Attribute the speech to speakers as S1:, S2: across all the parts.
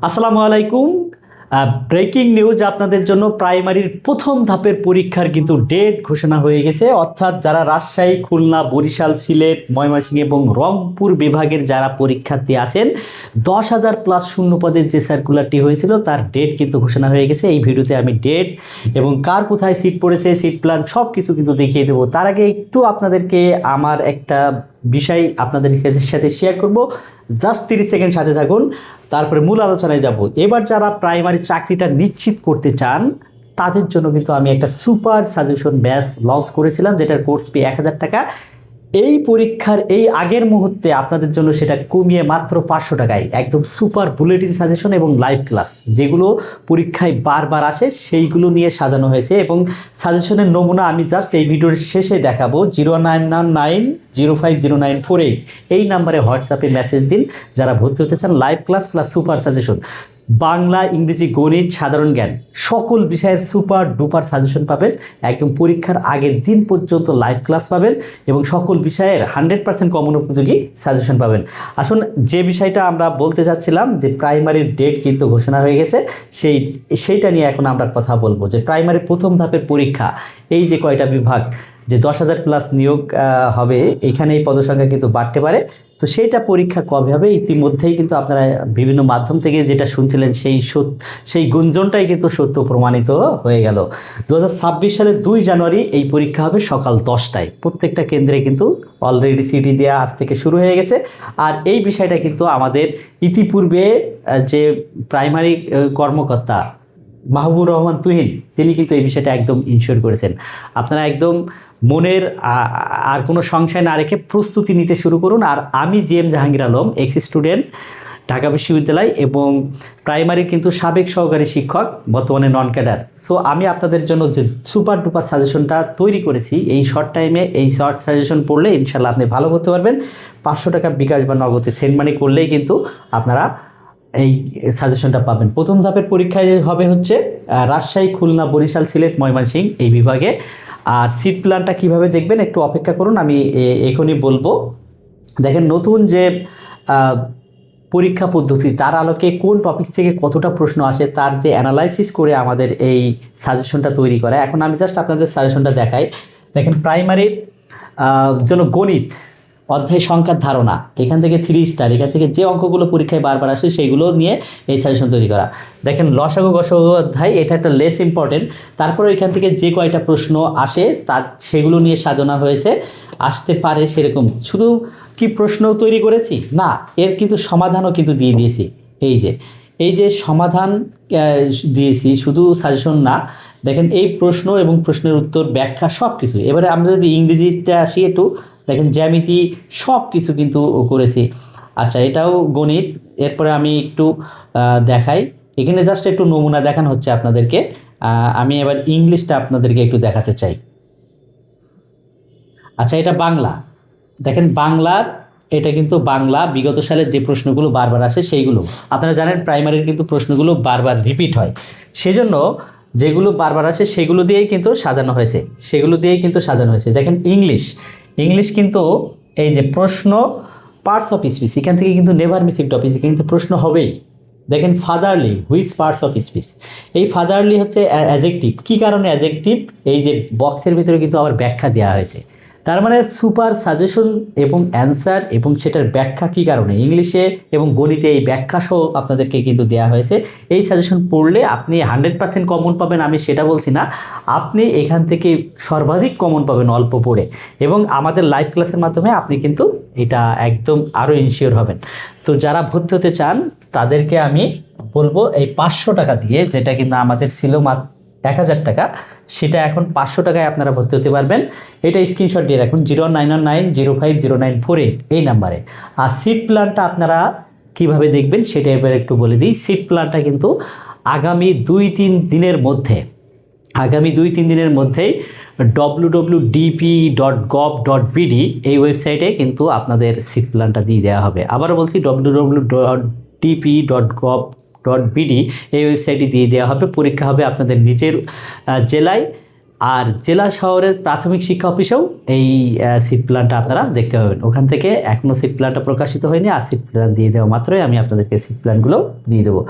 S1: আসসালামু আলাইকুম। Breaking news আপনাদের জন্য প্রাইমারির প্রথম ধাপের পরীক্ষার কিন্তু ডেট ঘোষণা হয়ে গেছে। অর্থাৎ যারা রাজশাহী, খুলনা, বরিশাল, সিলেট, ময়মনসিংহ এবং রংপুর বিভাগের যারা পরীক্ষার্থী আছেন, দশ হাজার প্লাস শূন্য পদের যে সার্কুলারটি হয়েছিল তার ডেট কিন্তু ঘোষণা হয়ে গেছে। এই ভিডিওতে আমি ডেট এবং কার কোথায় সিট পড়েছে সিট প্ল্যান সব কিছু কিন্তু দেখিয়ে দেবো। তার আগে একটু আপনাদেরকে আমার একটা বিষয় আপনাদের সাথে শেয়ার করব। জাস্ট তিরিশ সেকেন্ড সাথে থাকুন। তারপরে মূল আলোচনায় যাব। এবার যারা প্রাইমারি চাকরিটা নিশ্চিত করতে চান, তাদের জন্য কিন্তু আমি একটা সুপার সাজেশন ব্যাচ লঞ্চ করেছিলাম, যেটার কোর্স পে এক হাজার টাকা। এই পরীক্ষার এই আগের মুহূর্তে আপনাদের জন্য সেটা কমিয়ে মাত্র পাঁচশো টাকায় একদম সুপার বুলেটিন সাজেশন এবং লাইভ ক্লাস। যেগুলো পরীক্ষায় বারবার আসে, সেইগুলো নিয়ে সাজানো হয়েছে এবং সাজেশনের নমুনা আমি জাস্ট এই ভিডিওর শেষে দেখাবো। Zero nine nine nine, zero five zero nine four eight. এই নাম্বারে হোয়াটসঅ্যাপে মেসেজ দিন। যারা ভর্তি হতে চান live class plus super suggestion Bangla, ইংরেজি, গণিত, সাধারণ জ্ঞান সকল বিষয়ের সুপার ডুপার সাজেশন পাবেন। একদম পরীক্ষার আগের দিন পর্যন্ত লাইভ ক্লাস পাবেন এবং সকল বিষয়ের হান্ড্রেড পার্সেন্ট কমন উপযোগী সাজেশন পাবেন। আসুন যে বিষয়টা আমরা বলতে চাচ্ছিলাম যে প্রাইমারির ডেট কিন্তু ঘোষণা হয়ে গেছে, সেই, সেইটা নিয়ে এখন আমরা কথা বলব যে প্রাইমারি প্রথম ধাপের পরীক্ষা, এই যে কয়টা বিভাগ, যে দশ হাজার প্লাস নিয়োগ হবে এখানে এই পদসংখ্যা কিন্তু বাড়তে পারে। তো সেইটা পরীক্ষা কবে হবে? ইতিমধ্যেই কিন্তু আপনারা বিভিন্ন মাধ্যম থেকে যেটা শুনছিলেন সেই সেই গুঞ্জনটাই কিন্তু সত্য প্রমাণিত হয়ে গেল। দু হাজার ছাব্বিশ সালের দুই জানুয়ারি এই পরীক্ষা হবে সকাল দশটায়। প্রত্যেকটা কেন্দ্রে কিন্তু অলরেডি সিটি দেওয়া আজ থেকে শুরু হয়ে গেছে। আর এই বিষয়টা কিন্তু আমাদের ইতিপূর্বে যে প্রাইমারি কর্মকর্তা মাহবুবুর রহমান তুহিন, তিনি কিন্তু এই বিষয়টা একদম ইনশিওর করেছেন। আপনারা একদম মনের আর কোনো সংশয় না রেখে প্রস্তুতি নিতে শুরু করুন। আর আমি G M Jahangir Alam ex student Dhaka বিশ্ববিদ্যালয় এবং প্রাইমারি কিন্তু সাবেক সহকারী শিক্ষক, বর্তমানে নন ক্যাডার সো আমি আপনাদের জন্য যে সুপার ডুপার সাজেশনটা তৈরি করেছি, এই শর্ট টাইমে এই শর্ট সাজেশন পড়লে ইনশাল্লাহ আপনি ভালো করতে পারবেন। পাঁচশো টাকা বিকাশ বা নগদে সেন্ড মানি করলেই কিন্তু আপনারা এই সাজেশনটা পাবেন। প্রথম ধাপের পরীক্ষায় হবে হচ্ছে রাজশাহী, খুলনা, বরিশাল, সিলেট, ময়মনসিংহ এই বিভাগে। আর সিট প্ল্যানটা কীভাবে দেখবেন একটু অপেক্ষা করুন, আমি এখনই বলব। দেখেন নতুন যে পরীক্ষা পদ্ধতি, তার আলোকে কোন টপিক থেকে কতটা প্রশ্ন আসে, তার যে অ্যানালাইসিস করে আমাদের এই সাজেশনটা তৈরি করা। এখন আমি জাস্ট আপনাদের সাজেশনটা দেখাই। দেখেন প্রাইমারির জন্য গণিত অধ্যায় সংখ্যার ধারণা। এখান থেকে থ্রি স্টার এখান থেকে যে অঙ্কগুলো পরীক্ষায় বারবার আসে সেইগুলো নিয়ে এই সাজেশন তৈরি করা। দেখেন লসাগু গসাগু অধ্যায়, এটা একটা লেস ইম্পর্টেন্ট তারপরে এখান থেকে যে কয়টা প্রশ্ন আসে তার সেগুলো নিয়ে সাজানো হয়েছে। আসতে পারে সেরকম। শুধু কি প্রশ্ন তৈরি করেছি? না, এর কিন্তু সমাধানও কিন্তু দিয়ে দিয়েছি। এই যে এই যে সমাধান দিয়েছি, শুধু সাজেশন না। দেখেন এই প্রশ্ন এবং প্রশ্নের উত্তর, ব্যাখ্যা সব কিছু এবারে আমরা যদি ইংরেজিটা আসি একটু। দেখেন জ্যামিতি সব কিছু কিন্তু করেছি। আচ্ছা এটাও গণিত। এরপরে আমি একটু দেখাই। এখানে জাস্ট একটু নমুনা দেখানো হচ্ছে আপনাদেরকে। আমি এবার ইংলিশটা আপনাদেরকে একটু দেখাতে চাই। আচ্ছা এটা বাংলা। দেখেন বাংলার, এটা কিন্তু বাংলা। বিগত সালের যে প্রশ্নগুলো বারবার আসে সেইগুলো। আপনারা জানেন প্রাইমারির কিন্তু প্রশ্নগুলো বারবার রিপিট হয়। সেজন্য যেগুলো বারবার আসে সেগুলো দিয়েই কিন্তু সাজানো হয়েছে। সেগুলো দিয়েই কিন্তু সাজানো হয়েছে। দেখেন ইংলিশ। ইংলিশ কিন্তু এই যে প্রশ্ন পার্টস অফ স্পিচ এখান থেকে কিন্তু নেভার মিসিং টপিক কিন্তু প্রশ্ন হবেই। দেখেন fatherly which parts of speech এই ফাদারলি হচ্ছে অ্যাজেকটিভ কী কারণে অ্যাজেকটিভ এই যে বক্সের ভিতরে কিন্তু আবার ব্যাখ্যা দেওয়া হয়েছে। তার মানে সুপার সাজেশন এবং অ্যান্সার এবং সেটার ব্যাখ্যা কী কারণে? ইংলিশে এবং গণিতে এই ব্যাখ্যা সহ আপনাদেরকে কিন্তু দেওয়া হয়েছে। এই সাজেশন পড়লে আপনি হান্ড্রেড পার্সেন্ট কমন পাবেন, আমি সেটা বলছি না। আপনি এখান থেকে সর্বাধিক কমন পাবেন অল্প পড়ে এবং আমাদের লাইভ ক্লাসের মাধ্যমে আপনি কিন্তু এটা একদম আরও ইনশিওর হবেন। তো যারা ভর্তি হতে চান, তাদেরকে আমি বলব এই পাঁচশো টাকা দিয়ে, যেটা কিন্তু আমাদের ছিল মাত্র এক হাজার টাকা, সেটা এখন পাঁচশো টাকায় আপনারা ভর্তি হতে পারবেন। এটা স্ক্রিনশট দিয়ে রাখুন, zero nine one nine zero five zero nine four eight এই নাম্বারে। আর সিট প্ল্যানটা আপনারা কীভাবে দেখবেন সেটা এবার একটু বলে দিই। সিট প্ল্যানটা কিন্তু আগামী দুই তিন দিনের মধ্যে, আগামী দুই তিন দিনের মধ্যেই W W DP dot gov dot BD এই ওয়েবসাইটে কিন্তু আপনাদের সিট প্ল্যানটা দিয়ে দেওয়া হবে। আবারও বলছি W W dot DP dot gov dot BD এই ওয়েবসাইটে দিয়ে দেওয়া হবে। পরীক্ষা হবে আপনাদের নিজের জেলায়। আর জেলা শহরের প্রাথমিক শিক্ষা অফিসেও এই সিট প্ল্যানটা আপনারা দেখতে পাবেন। ওখান থেকে এখনও সিট প্ল্যানটা প্রকাশিত হয়নি, আর সিট প্ল্যান দিয়ে দেওয়া মাত্রই আমি আপনাদেরকে সিট প্ল্যানগুলো দিয়ে দেবো।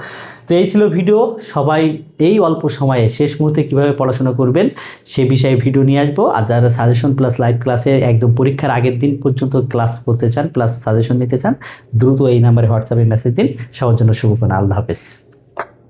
S1: তো এই ছিল ভিডিও। সবাই এই অল্প সময়ে শেষ মুহূর্তে কীভাবে পড়াশোনা করবেন সে বিষয়ে ভিডিও নিয়ে আসব। আর যারা সাজেশন প্লাস লাইভ ক্লাসে একদম পরীক্ষার আগের দিন পর্যন্ত ক্লাস করতে চান প্লাস সাজেশন নিতে চান, দ্রুত এই নাম্বারে হোয়াটসঅ্যাপে মেসেজ দিন। সবার জন্য শুভকামনা। আল্লাহ হাফেজ।